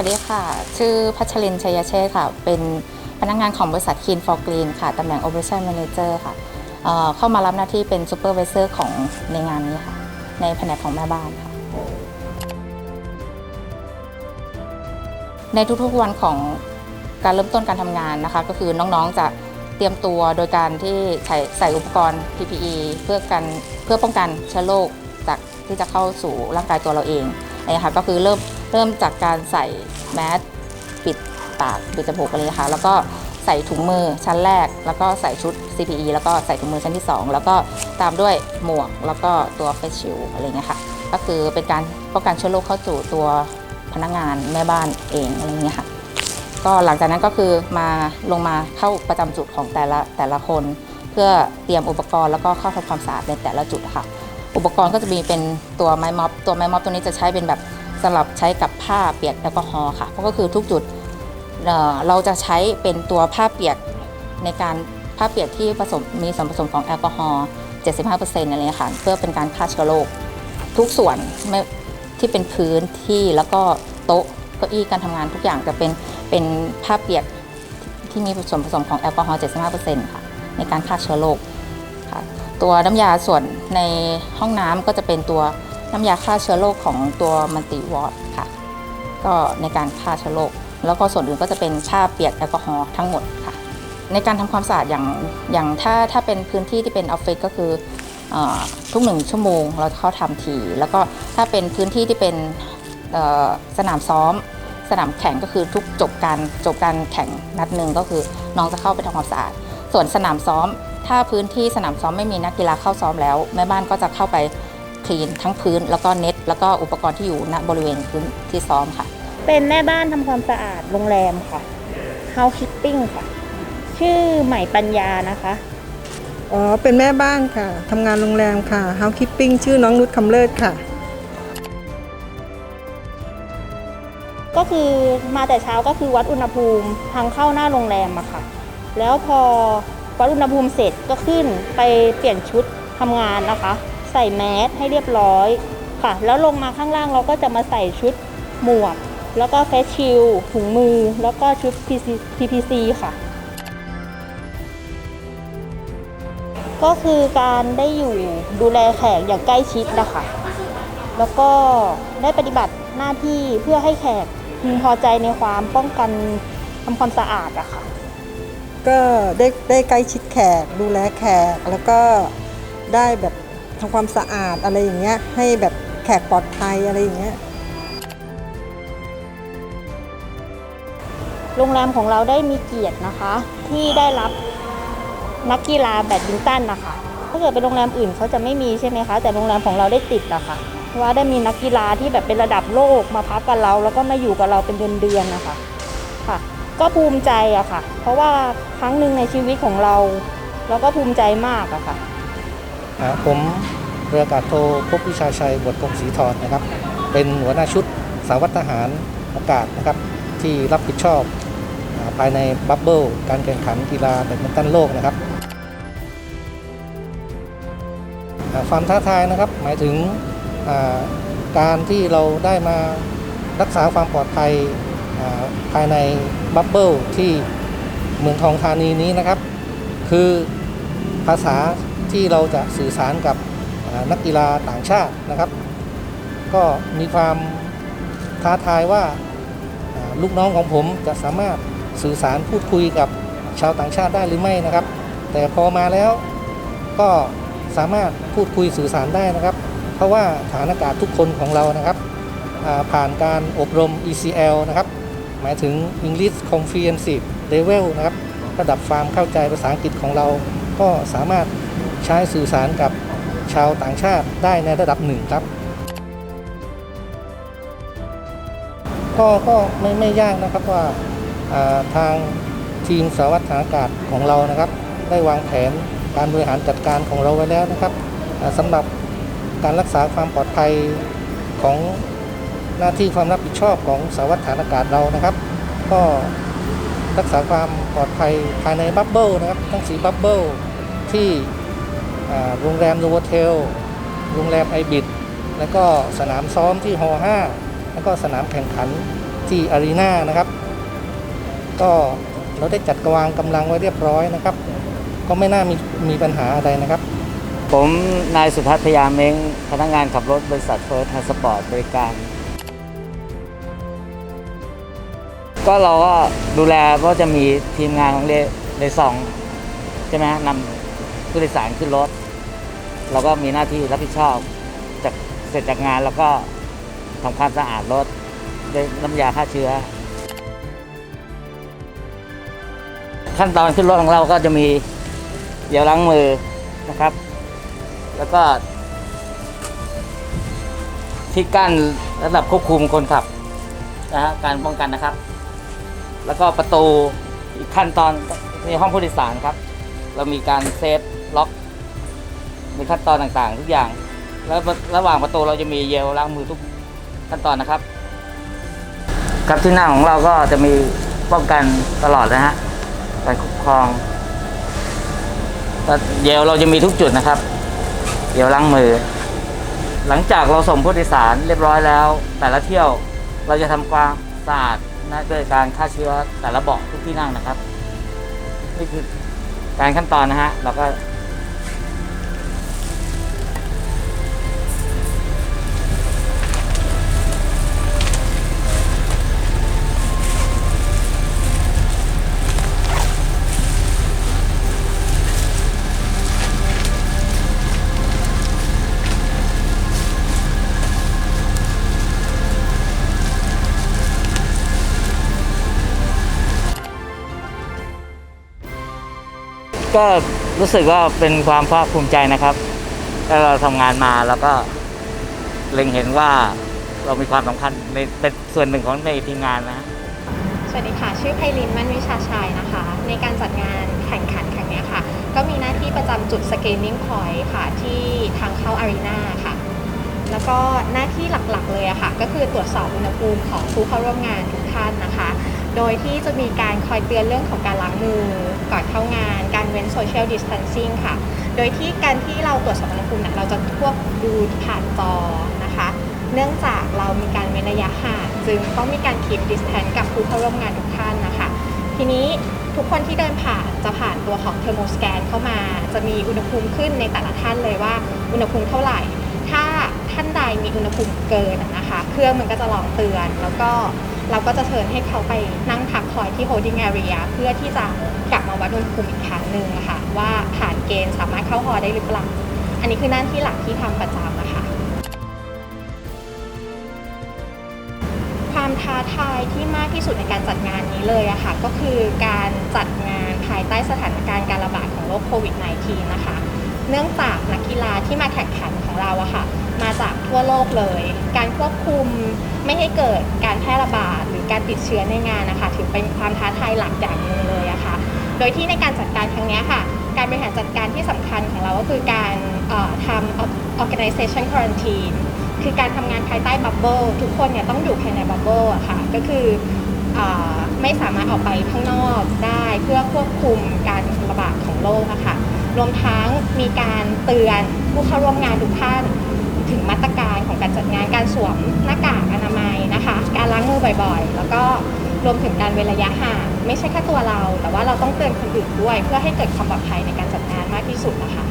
วัสดีค่ะ ชื่อพัชรินชัยเชษฐ์ค่ะ เป็นพนักงานของบริษัท Keen for Green ค่ะ ตำแหน่ง Operation Manager ค่ะเเข้ามารับหน้าที่เป็น Supervisor ของในงานนี้ค่ะ ในแผนกของแม่บ้านค่ะ ในทุกๆวันของการเริ่มต้นการทำงานนะคะ ก็คือน้องๆจะเตรียมตัวโดยการที่ใส่ใส่อุปกรณ์ PPE เพื่อกันเพื่อป้องกันเชื้อโรคจากที่จะเข้าสู่ร่างกายตัวเราเองนี่ค่ะก็คือเริ่ม เริ่มจากการใส่แมสปิดปากปิดจมูกอะไรอย่างเงี้ยค่ะแล้วก็ใส่ถุงมือชั้นแรก แล้วก็ใส่ชุด CPE แล้วก็ใส่ถุงมือชั้นที่ 2 แล้วก็ตามด้วยหมวกแล้วก็ตัวเฟสชิลอะไรเงี้ยค่ะก็คือเป็นการป้องกันเชื้อโรคเข้าสู่ตัวพนักงานแม่บ้านเองอะไรเงี้ยค่ะก็หลังจากนั้นก็คือมาลงมาเข้าประจำจุดของแต่ละแต่ละคน เพื่อเตรียมอุปกรณ์แล้วก็เข้าทำความสะอาดในแต่ละจุดค่ะ อุปกรณ์ก็จะมีเป็นตัวไม้ม็อบตัวไม้ม็อบตัวนี้จะใช้เป็นแบบ สำหรับใช้กับผ้าเปียกแอลกอฮอล์ค่ะเพราะก็คือทุกจุดเราจะใช้เป็นตัวผ้าเปียกในการผ้าเปียกที่ผสมมีส่วนผสมของแอลกอฮอล์75%อะไรเงี้ยค่ะเพื่อเป็นการฆ่าเชื้อโรคทุกส่วนที่เป็นพื้นที่แล้วก็โต๊ะเก้าอี้การทำงานทุกอย่างจะเป็นเป็นผ้าเปียกที่มีส่วนผสมของแอลกอฮอล์75%ค่ะในการฆ่าเชื้อโรคค่ะตัวน้ำยาส่วนในห้องน้ำก็จะเป็นตัว น้ำยาฆ่าเชื้อโรคของตัวมันติวอร์ดค่ะ ก็ในการฆ่าเชื้อโรคแล้วก็ส่วนอื่นก็จะเป็นผ้าเปียกแอลกอฮอล์ทั้งหมดค่ะ ในการทำความสะอาดอย่างอย่างถ้าถ้าเป็นพื้นที่ที่เป็นออฟฟิศก็คืออทุกหนึ่งชั่วโมงเราเข้าทำที แล้วก็ถ้าเป็นพื้นที่ที่เป็นสนามซ้อม สนามแข่งก็คือทุกจบการจบการแข่งนัดหนึ่งก็คือน้องจะเข้าไปทำความสะอาด ส่วนสนามซ้อม ถ้าพื้นที่สนามซ้อมไม่มีนักกีฬาเข้าซ้อมแล้วแม่บ้านก็จะเข้าไป คลีนทั้งพื้นแล้วก็เน็ต แล้วก็อุปกรณ์ที่อยู่ณบริเวณพื้นที่ซ้อมค่ะ เป็นแม่บ้านทำความสะอาดโรงแรมค่ะ housekeeping ค่ะ ชื่อใหม่ปัญญานะคะ อ๋อ เป็นแม่บ้านค่ะ ทำงานโรงแรมค่ะ housekeeping ชื่อน้องนุชคำเลิศค่ะ ก็คือมาแต่เช้าก็คือวัดอุณหภูมิทางเข้าหน้าโรงแรมอะค่ะ แล้วพอวัดอุณหภูมิเสร็จก็ขึ้นไปเปลี่ยนชุดทำงานนะคะ ใส่แมสให้เรียบร้อยค่ะ แล้วลงมาข้างล่างเราก็จะมาใส่ชุดหมวก แล้วก็เฟสชิลถุงมือ แล้วก็ชุด PPC ค่ะ ก็คือการได้อยู่ดูแลแขกอย่างใกล้ชิดนะคะแล้วก็ได้ปฏิบัติหน้าที่เพื่อให้แขกพึงพอใจในความป้องกันทำความสะอาดอะค่ะ ก็ได้ได้ใกล้ชิดแขกดูแลแขกแล้วก็ได้แบบำความสะอาดอะไรอย่างเงี้ยให้แบบแขกปลอดภัยอะไรอย่างเงี้ยโรงแรมของเราได้มีเกียรตินะคะ ที่ได้รับนักกีฬาแบดมินตันนะคะถ้าเกิดเป็นโรงแรมอื่นเขาจะไม่มีใช่ไหมคะ แต่โรงแรมของเราได้ติดอะค่ะว่าได้มีนักกีฬาที่แบบเป็นระดับโลกมาพักกับเรา แล้วก็มาอยู่กับเราเป็นเดือนๆนะคะค่ะ ก็ภูมิใจอะค่ะ เพราะว่าครั้งหนึ่งในชีวิตของเรา เราก็ภูมิใจมากอะค่ะอ่า ผมเรืออากาศโทภพวิชาชัยบทกงศรีทรนะครับ เป็นหัวหน้าชุดสาวัตทหารอากาศนะครับ ที่รับผิดชอบภายในบับเบิลการแข่งขันกีฬาแบดมินตันโลกนะครับความท้าทายนะครับหมายถึงการที่เราได้มารักษาความปลอดภัยภายในบับเบิลที่เมืองทองธานีนี้นะครับ คือภาษา ที่เราจะสื่อสารกับนักกีฬาต่างชาตินะครับ ก็มีความท้าทายว่าลูกน้องของผมจะสามารถสื่อสารพูดคุยกับชาวต่างชาติได้หรือไม่นะครับ แต่พอมาแล้วก็สามารถพูดคุยสื่อสารได้นะครับ เพราะว่าฐานอากาศทุกคนของเรานะครับผ่านการอบรม ECL นะครับ หมายถึง English Comprehensive Level นะครับ ระดับความเข้าใจภาษาอังกฤษของเราก็สามารถ ใช้สื่อสารกับชาวต่างชาติได้ในระดับหนึ่งครับ ก็ก็ไม่ไม่ยากนะครับว่าาทางทีมสวัตรทหารอากาศของเรานะครับ ได้วางแผนการบริหารจัดการของเราไว้แล้วนะครับอ่าสำหรับการรักษาความปลอดภัยของหน้าที่ความรับผิดชอบของสวัตรฐานอากาศเรานะครับ ก็รักษาความปลอดภัยภายในบับเบิลนะครับทั้งสีบับเบิลที่ โรงแรมโนโวเทล โรงแรมไอบิด แล้วก็สนามซ้อมที่ฮอ5แล้วก็สนามแข่งขันที่อารีนานะครับ ก็เราได้จัดกวางกำลังไว้เรียบร้อยนะครับ ก็ไม่น่ามีมีปัญหาอะไรนะครับ ผมนายสุทัศน์พยาเม้งพนักงานขับรถบริษัทเฟิร์สทัสปอร์ตบริการ ก็เราก็ดูแลก็จะมีทีมงานของเลเลซองใช่ไหมนำ ผู้โดยสารขึ้นรถ เราก็มีหน้าที่รับผิดชอบจากเสร็จจากงานแล้วก็ทำความสะอาดรถด้วยน้ำยาฆ่าเชื้อ ขั้นตอนขึ้นรถของเราก็จะมีเดี๋ยวล้างมือนะครับ แล้วก็ ที่กั้นระดับควบคุมคนขับนะฮะการป้องกันนะครับ แล้วก็ประตูอีกขั้นตอนในห้องผู้โดยสารครับ เรามีการเซฟ ล็อกมีขั้นตอนต่างๆ ทุกอย่าง แล้วระหว่างประตูเราจะมีเยลล้างมือทุกขั้นตอนนะครับ ครับที่หน้าของเราก็จะมีป้องกันตลอดนะฮะการคุ้มครองเยลเราจะมีทุกจุดนะครับเยลล้างมือ หลังจากเราส่งผู้โดยสารเรียบร้อยแล้ว แต่ละเที่ยวเราจะทำความสะอาดนะด้วยการฆ่าเชื้อแต่ละเบาะทุกที่นั่งนะครับ นี่คือการขั้นตอนนะฮะเราก็ ก็รู้สึกว่าเป็นความภาคภูมิใจนะครับถ้าเราทำงานมาแล้วก็เล็งเห็นว่าเรามีความสำคัญในเป็นส่วนหนึ่งของในทีมงานนะ สวัสดีค่ะ ชื่อไพลินมั่นวิชาชัยนะคะ ในการจัดงานแข่งขันครั้งเนี้ยค่ะ ก็มีหน้าที่ประจำจุด Screening Point ค่ะ ที่ทางเข้าอารีนาค่ะ แล้วก็หน้าที่หลักๆเลยอะค่ะ ก็คือตรวจสอบอุณหภูมิของผู้เข้าร่วมงานทุกท่านนะคะ โดยที่จะมีการคอยเตือนเรื่องของการล้างมือก่อนเข้างาน การเว้น Social Distancing ค่ะ โดยที่การที่เราตรวจสอบอุณหภูมิเนี่ยเราจะควบดูผ่านจอนะคะ เนื่องจากเรามีการเว้นระยะห่างจึงต้องมีการคีปดิสแทนกับผู้เข้าร่วมงานทุกท่านนะคะ ทีนี้ทุกคนที่เดินผ่านจะผ่านตัวของเทอร์โมสแกนเข้ามา จะมีอุณหภูมิขึ้นในแต่ละท่านเลยว่าอุณหภูมิเท่าไหร่ ถ้าท่านใดมีอุณหภูมิเกินนะคะ เครื่องมันก็จะร้องเตือนแล้วก็ เราก็จะเชิญให้เขาไปนั่งพักคอยที่ holding area เพื่อที่จะกลับมาวัดอุณหภูมิอีกครั้งหนึ่งะค่ะว่าผ่านเกณฑ์สามารถเข้าฮอได้หรือเปล่า อันนี้คือหน้าที่หลักที่ทำประจำนะคะ ความท้าทายที่มากที่สุดในการจัดงานนี้เลยอะค่ะก็คือการจัดงานภายใต้สถานการณ์การระบาดของโรคโควิด -19 นะคะ เนื่องจากนักกีฬาที่มาแข่งขันของเราอะค่ะ มาจากทั่วโลกเลย การควบคุมไม่ให้เกิดการแพร่ระบาดหรือการติดเชื้อในงานนะคะถือเป็นความท้าทายหลักอย่างหนึ่งเลยอะค่ะ โดยที่ในการจัดการครั้งนี้ค่ะ การบริหารจัดการที่สำคัญของเราก็คือการทำ organization quarantine คือการทำงานภายใต้บับเบิลทุกคนเนี่ยต้องอยู่ภายในบับเบิลอะค่ะ ก็คือออไม่สามารถออกไปข้างนอกได้เพื่อควบคุมการระบาดของโรคอะค่ะ รวมทั้งมีการเตือนผู้เข้าร่วมงานทุกท่าน ถึงมาตรการของการจัดงานการสวมหน้ากากอนามัยนะคะ การล้างมือบ่อยๆ แล้วก็รวมถึงการเว้นระยะห่างไม่ใช่แค่ตัวเรา แต่ว่าเราต้องเตือนคนอื่นด้วย เพื่อให้เกิดความปลอดภัยในการจัดงานมากที่สุดนะคะ